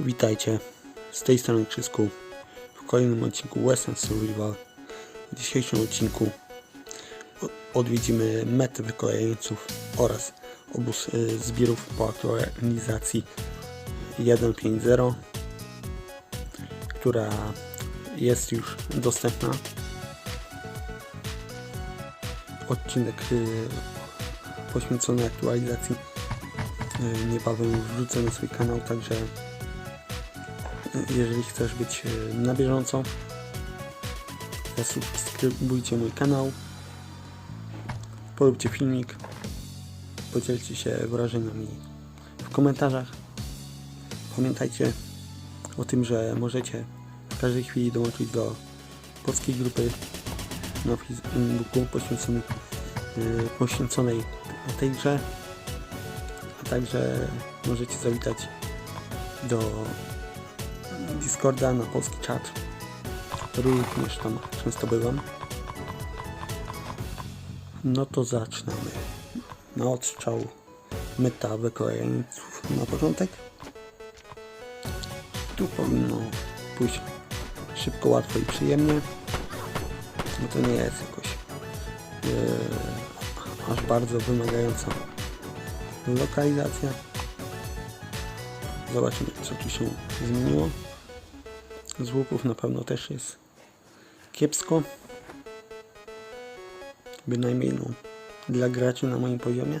Witajcie, z tej strony Krzysku w kolejnym odcinku Western Survival. W dzisiejszym odcinku odwiedzimy metę wykolejeńców oraz obóz y, zbirów po aktualizacji 1.5.0 która jest już dostępna. Odcinek y, poświęcony aktualizacji y, niebawem wrzucę na swój kanał, także jeżeli chcesz być e, na bieżąco, zasubskrybujcie mój kanał, poróbcie filmik, podzielcie się wrażeniami w komentarzach. Pamiętajcie o tym, że możecie w każdej chwili dołączyć do polskiej grupy na Facebooku poświęconej, poświęconej tej grze, a także możecie zawitać do Discorda na polski czat. Również tam często bywam. No to zaczynamy. Na odstrzał meta wykolejeńców na początek. Tu powinno pójść szybko, łatwo i przyjemnie. No to nie jest jakoś e, aż bardzo wymagająca lokalizacja. Zobaczymy co tu się zmieniło. Z łuków na pewno też jest kiepsko. Bynajmniej no, dla graczy na moim poziomie.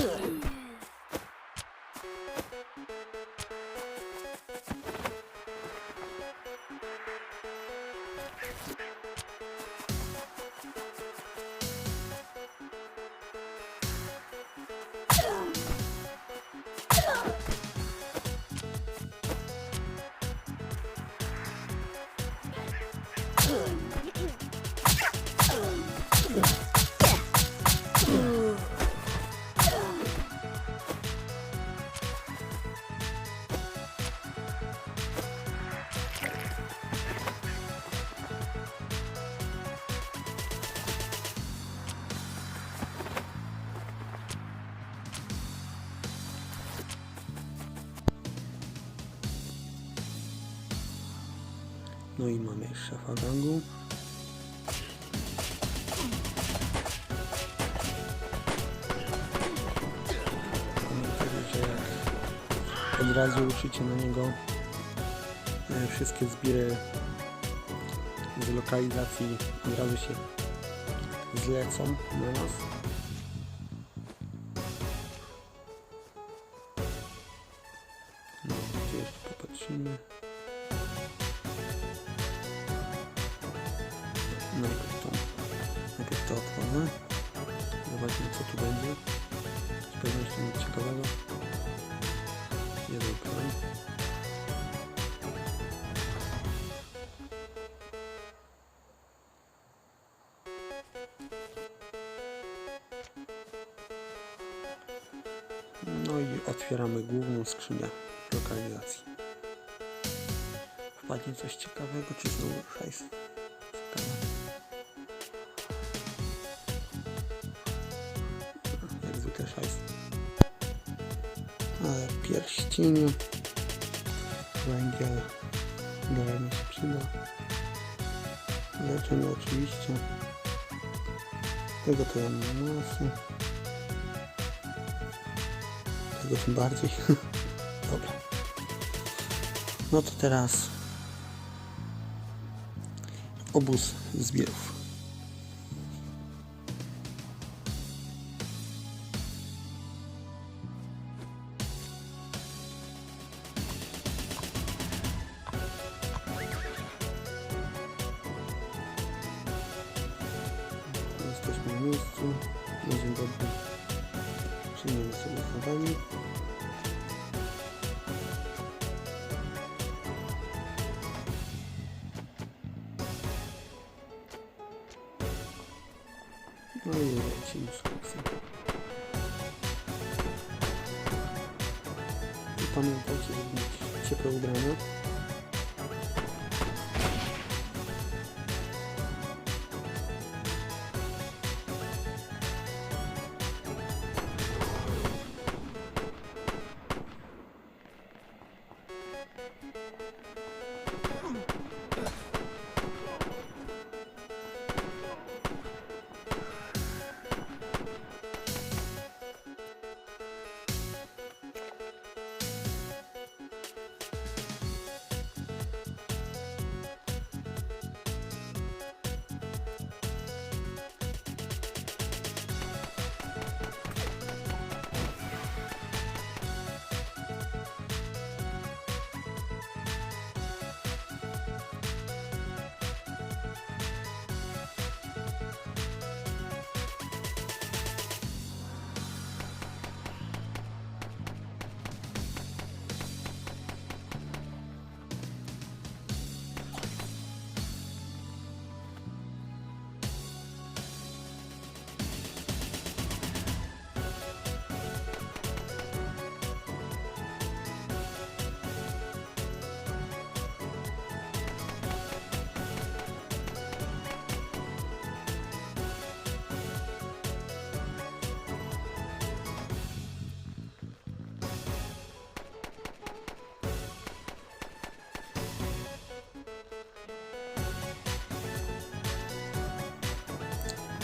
Ugh. No i mamy szefa gangu. Od razu ruszycie na niego, e, wszystkie zbiry z lokalizacji od razu się zlecą na nas. No, gdzie jeszcze popatrzymy. Otworzę. Zobaczmy co tu będzie. Z pewnością nic ciekawego. Jeden plan. No i otwieramy główną skrzynię. lokalizacji. Wpadnie coś ciekawego, czy znowu hajs? Ale pierścienie, węgiel, generalnie się przyda. Leczenie oczywiście. Tego to ja mam masę. Tego tym bardziej. Dobra. No to teraz obóz zbierów. Przyjmiemy sobie zadanie. No i lecimy z koksem. I pamiętajcie, żeby mieć ciepłe ubrania.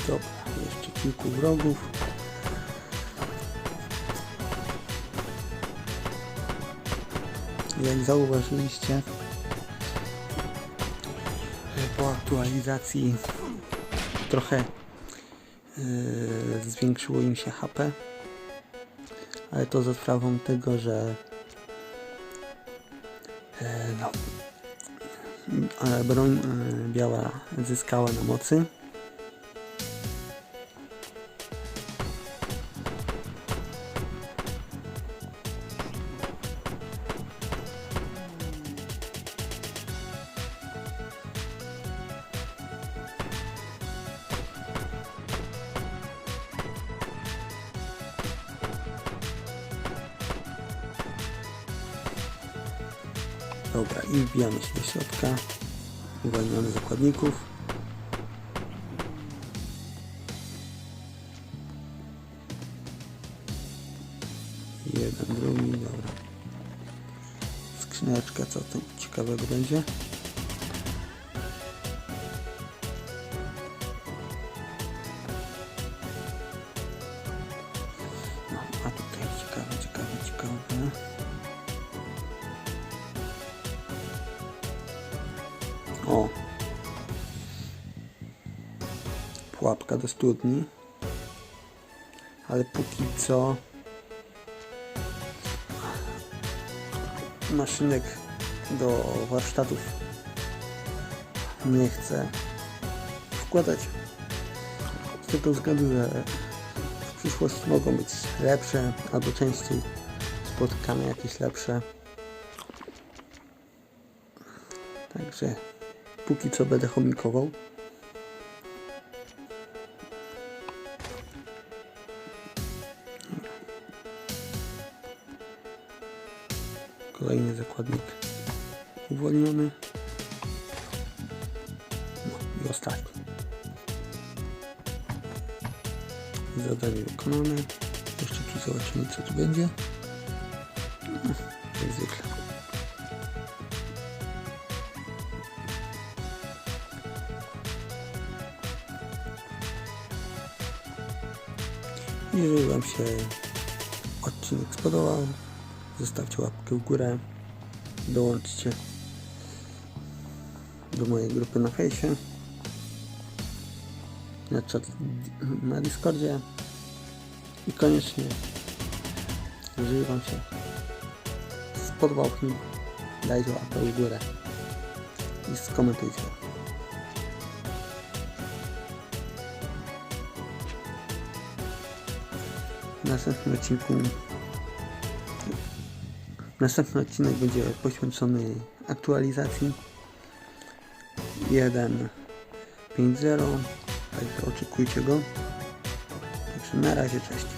Dobra, jeszcze kilku wrogów. Jak zauważyliście, po aktualizacji trochę yy, zwiększyło im się HP, ale to za sprawą tego, że yy, no, ale broń yy, biała zyskała na mocy. Dobra, i wbijamy się do środka. Uwalniamy zakładników. Jeden, drugi, dobra. Skrzyneczka, co tu ciekawego będzie? Pułapka do studni. Ale póki co maszynek do warsztatów nie chcę wkładać z tego względu, że w przyszłości mogą być lepsze albo częściej spotykamy jakieś lepsze. Także póki co będę chomikował. Kolejny zakładnik uwolniony. No i ostatni. Zadanie wykonane. Jeszcze tu zobaczymy co tu będzie. No, jak zwykle. Jeżeli Wam się odcinek spodobał, zostawcie łapkę w górę, dołączcie do mojej grupy na fejsie, na czat na Discordzie. I koniecznie, jeżeli Wam się spodobał film, dajcie łapkę w górę i skomentujcie. W następnym odcinku Następny odcinek będzie poświęcony aktualizacji 1.5.0 Także oczekujcie go. Także na razie, cześć.